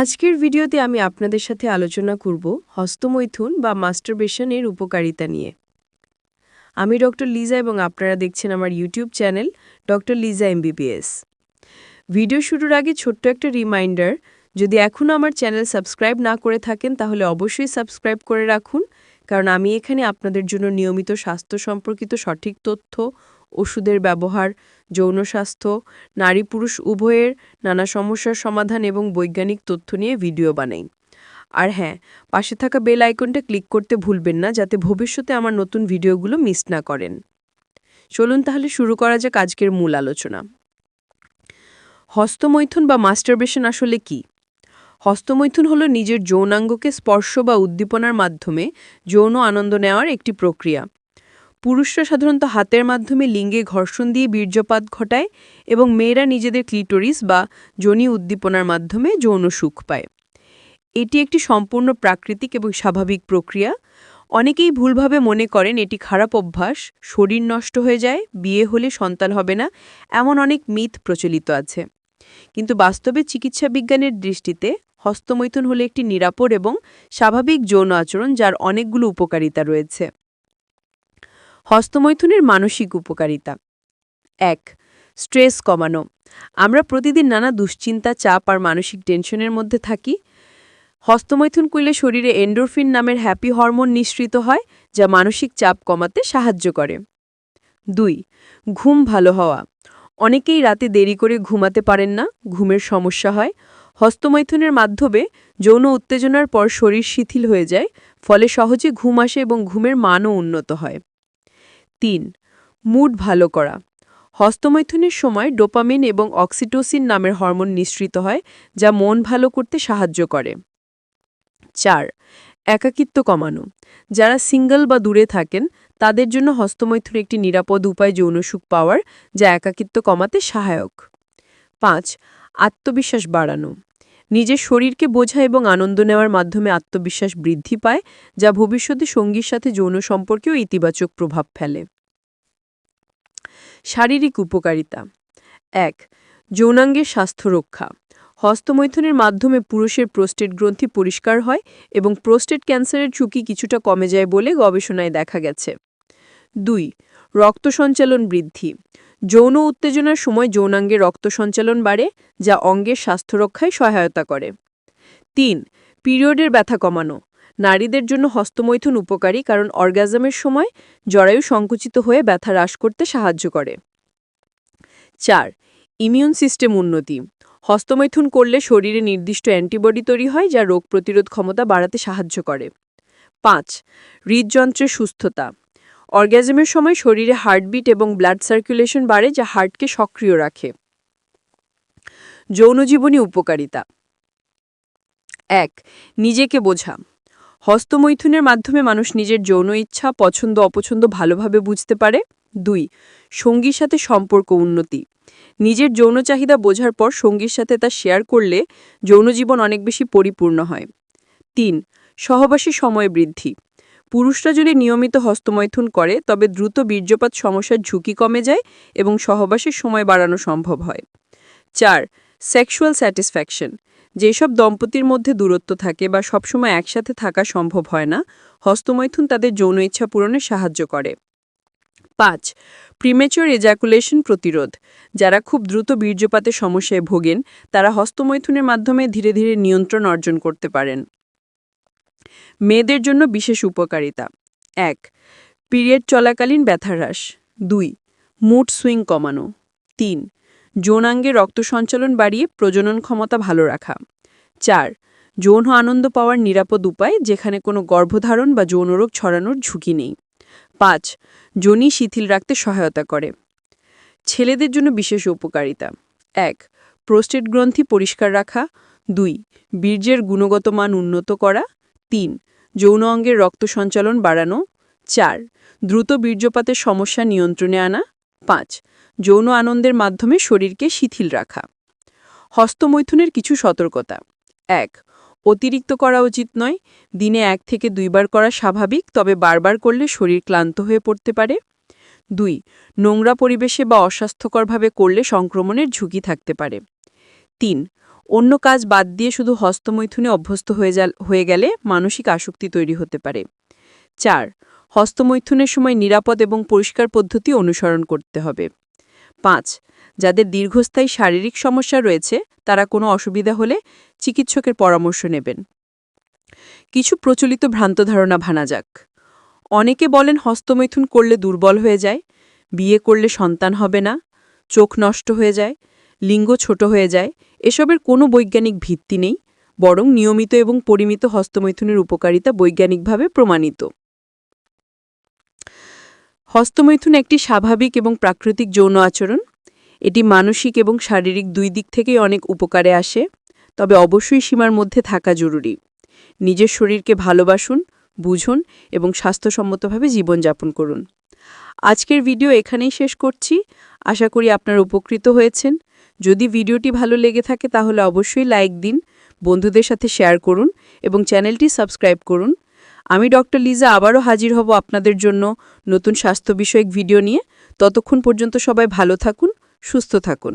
আজকের ভিডিওতে আমি আপনাদের সাথে আলোচনা করব হস্তমৈথুন বা মাস্টারবেশনের উপকারিতা নিয়ে। আমি ডক্টর লিজা এবং আপনারা দেখছেন আমার YouTube channel doctor Liza MBBS. Video শুরুর আগে ছোট্ট একটা রিমাইন্ডার, যদি এখনও আমার চ্যানেল সাবস্ক্রাইব না করে থাকেন, তাহলে অবশ্যই সাবস্ক্রাইব করে রাখুন, কারণ আমি এখানে আপনাদের জন্য নিয়মিত স্বাস্থ্য সম্পর্কিত সঠিক তথ্য ওষুধের ব্যবহার, যৌন স্বাস্থ্য, নারী পুরুষ উভয়ের নানা সমস্যার সমাধান এবং বৈজ্ঞানিক তথ্য নিয়ে ভিডিও বানাই। আর হ্যাঁ পাশে থাকা বেল আইকনটা ক্লিক করতে ভুলবেন না যাতে ভবিষ্যতে আমার নতুন ভিডিওগুলো মিস না করেন। চলুন তাহলে শুরু করা যাক আজকের মূল আলোচনা। হস্তমৈথুন বা মাস্টারবেশন আসলে কি? হস্তমৈথুন হলো নিজের যৌনাঙ্গকে স্পর্শ বা উদ্দীপনার মাধ্যমে যৌন আনন্দ নেওয়ার একটি প্রক্রিয়া। পুরুষরা সাধারণত হাতের মাধ্যমে লিঙ্গে ঘর্ষণ দিয়ে বীর্যপাত ঘটায় এবং মেয়েরা নিজেদের ক্লিটোরিস বা যোনি উদ্দীপনার মাধ্যমে যৌন সুখ পায়। এটি একটি সম্পূর্ণ প্রাকৃতিক এবং স্বাভাবিক প্রক্রিয়া। অনেকেই ভুলভাবে মনে করেন এটি খারাপ অভ্যাস, শরীর নষ্ট হয়ে যায়, বিয়ে হলে সন্তান হবে না, এমন অনেক মিথ প্রচলিত আছে। কিন্তু বাস্তবে চিকিৎসা বিজ্ঞানের দৃষ্টিতে হস্তমৈথুন হলো একটি নিরাপদ এবং স্বাভাবিক যৌন আচরণ যার অনেকগুলো উপকারিতা রয়েছে। হস্তমৈথুনের মানসিক উপকারিতা। এক, স্ট্রেস কমানো। আমরা প্রতিদিন নানা দুশ্চিন্তা, চাপ আর মানসিক টেনশনের মধ্যে থাকি। হস্তমৈথুন করলে শরীরে এন্ডোরফিন নামের হ্যাপি হরমোন নিঃসৃত হয়, যা মানসিক চাপ কমাতে সাহায্য করে। দুই, ঘুম ভালো হওয়া। অনেকেই রাতে দেরি করে ঘুমাতে পারেন না, ঘুমের সমস্যা হয়। হস্তমৈথুনের মাধ্যমে যৌন উত্তেজনার পর শরীর শিথিল হয়ে যায়, ফলে সহজে ঘুম আসে এবং ঘুমের মানও উন্নত হয়। তিন, মুড ভালো করা। হস্তমৈথুনের সময় ডোপামিন এবং অক্সিটোসিন নামের হরমোন নিঃসৃত হয়, যা মন ভালো করতে সাহায্য করে। চার, একাকিত্ব কমানো। যারা সিঙ্গল বা দূরে থাকেন, তাদের জন্য হস্তমৈথুন একটি নিরাপদ উপায় যৌনসুখ পাওয়ার, যা একাকিত্ব কমাতে সহায়ক। পাঁচ, আত্মবিশ্বাস বাড়ানো। নিজের শরীরকে বোঝা এবং আনন্দ নেওয়ার মাধ্যমে আত্মবিশ্বাস বৃদ্ধি পায়, যা ভবিষ্যতে সঙ্গীর সাথে যৌন সম্পর্কেও ইতিবাচক প্রভাব ফেলে। শারীরিক উপকারিতা। এক, যৌনাঙ্গের স্বাস্থ্য রক্ষা। হস্তমৈথুনের মাধ্যমে পুরুষের প্রোস্টেট গ্রন্থি পরিষ্কার হয় এবং প্রোস্টেট ক্যান্সারের ঝুঁকি কিছুটা কমে যায় বলে গবেষণায় দেখা গেছে। দুই, রক্ত সঞ্চালন বৃদ্ধি। যৌন উত্তেজনার সময় যৌনাঙ্গে রক্ত সঞ্চালন বাড়ে, যা অঙ্গের স্বাস্থ্য রক্ষায় সহায়তা করে। তিন, পিরিয়ডের ব্যথা কমানো। নারীদের জন্য হস্তমৈথুন উপকারী কারণ অর্গাজমের সময় জরায়ু সংকুচিত হয়ে ব্যথা হ্রাস করতে সাহায্য করে। চার, ইমিউন সিস্টেম উন্নতি। হস্তমৈথুন করলে শরীরে নির্দিষ্ট অ্যান্টিবডি তৈরি হয় যা রোগ প্রতিরোধ ক্ষমতা বাড়াতে সাহায্য করে। পাঁচ, হৃদযন্ত্রের সুস্থতা। অর্গ্যাজমের সময় শরীরে হার্টবিট এবং ব্লাড সার্কুলেশন বাড়ে যা হার্টকে সক্রিয় রাখে। যৌনজীবনী উপকারিতা। এক, নিজেকে বোঝা। হস্তমৈথুনের মাধ্যমে মানুষ নিজের যৌন ইচ্ছা, পছন্দ, অপছন্দ ভালোভাবে বুঝতে পারে। দুই, সঙ্গীর সাথে সম্পর্ক উন্নতি। নিজের যৌন চাহিদা বোঝার পর সঙ্গীর সাথে তা শেয়ার করলে যৌনজীবন অনেক বেশি পরিপূর্ণ হয়। তিন, সহবাসী সময় বৃদ্ধি। পুরুষরা যদি নিয়মিত হস্তমৈথুন করে, তবে দ্রুত বীর্যপাত সমস্যার ঝুঁকি কমে যায় এবং সহবাসের সময় বাড়ানো সম্ভব হয়। চার, সেক্সুয়াল স্যাটিসফ্যাকশন। যেসব দম্পতির মধ্যে দূরত্ব থাকে বা সবসময় একসাথে থাকা সম্ভব হয় না, হস্তমৈথুন তাদের যৌন ইচ্ছা পূরণে সাহায্য করে। পাঁচ প্রিমেচর এজাকুলেশন প্রতিরোধ। যারা খুব দ্রুত বীর্যপাতের সমস্যায় ভোগেন, তারা হস্তমৈথুনের মাধ্যমে ধীরে ধীরে নিয়ন্ত্রণ অর্জন করতে পারেন। মেয়েদের জন্য বিশেষ উপকারিতা। এক পিরিয়ড চলাকালীন ব্যথা হ্রাস। দুই মুড সুইং কমানো। তিন যৌনাঙ্গে রক্ত সঞ্চালন বাড়িয়ে প্রজনন ক্ষমতা ভালো রাখা। চার, যৌন আনন্দ পাওয়ার নিরাপদ উপায়, যেখানে কোনো গর্ভধারণ বা যৌনরোগ ছড়ানোর ঝুঁকি নেই। পাঁচ, যোনি শিথিল রাখতে সহায়তা করে। ছেলেদের জন্য বিশেষ উপকারিতা। এক, প্রোস্টেট গ্রন্থি পরিষ্কার রাখা। দুই, বীর্যের গুণগত মান উন্নত করা। তিন, যৌন অঙ্গের রক্ত সঞ্চালন বাড়ানো। চার, দ্রুত বীর্যপাতের সমস্যা নিয়ন্ত্রণে আনা। পাঁচ, যৌন আনন্দের মাধ্যমে শরীরকে শিথিল রাখা। হস্তমৈথুনের কিছু সতর্কতা। এক, অতিরিক্ত করা উচিত নয়। দিনে এক থেকে দুইবার করা স্বাভাবিক, তবে বারবার করলে শরীর ক্লান্ত হয়ে পড়তে পারে। দুই, নোংরা পরিবেশে বা অস্বাস্থ্যকরভাবে করলে সংক্রমণের ঝুঁকি থাকতে পারে। তিন, অন্য কাজ বাদ দিয়ে শুধু হস্তমৈথুনে অভ্যস্ত হয়ে যা হয়ে গেলে মানসিক আসক্তি তৈরি হতে পারে। চার হস্তমৈথুনের সময় নিরাপদ এবং পরিষ্কার পদ্ধতি অনুসরণ করতে হবে। পাঁচ, যাদের দীর্ঘস্থায়ী শারীরিক সমস্যা রয়েছে, তারা কোনো অসুবিধা হলে চিকিৎসকের পরামর্শ নেবেন। কিছু প্রচলিত ভ্রান্ত ধারণা ভানা যাক। অনেকে বলেন হস্তমৈথুন করলে দুর্বল হয়ে যায়, বিয়ে করলে সন্তান হবে না, চোখ নষ্ট হয়ে যায়, লিঙ্গ ছোট হয়ে যায়, এসবের কোনো বৈজ্ঞানিক ভিত্তি নেই, বরং নিয়মিত এবং পরিমিত হস্তমৈথুনের উপকারিতা বৈজ্ঞানিকভাবে প্রমাণিত। হস্তমৈথুন একটি স্বাভাবিক এবং প্রাকৃতিক যৌন আচরণ। এটি মানসিক এবং শারীরিক দুই দিক থেকেই অনেক উপকারে আসে, তবে অবশ্যই সীমার মধ্যে থাকা জরুরি। নিজের শরীরকে ভালোবাসুন, বুঝুন এবং স্বাস্থ্যসম্মতভাবে জীবনযাপন করুন। আজকের ভিডিও এখানেই শেষ করছি। আশা করি আপনারা উপকৃত হয়েছেন। যদি ভিডিওটি ভালো লেগে থাকে তাহলে অবশ্যই লাইক দিন, বন্ধুদের সাথে শেয়ার করুন এবং চ্যানেলটি সাবস্ক্রাইব করুন। আমি ডক্টর লিজা আবারও হাজির হব আপনাদের জন্য নতুন স্বাস্থ্য বিষয়ক ভিডিও নিয়ে। ততক্ষণ পর্যন্ত সবাই ভালো থাকুন, সুস্থ থাকুন।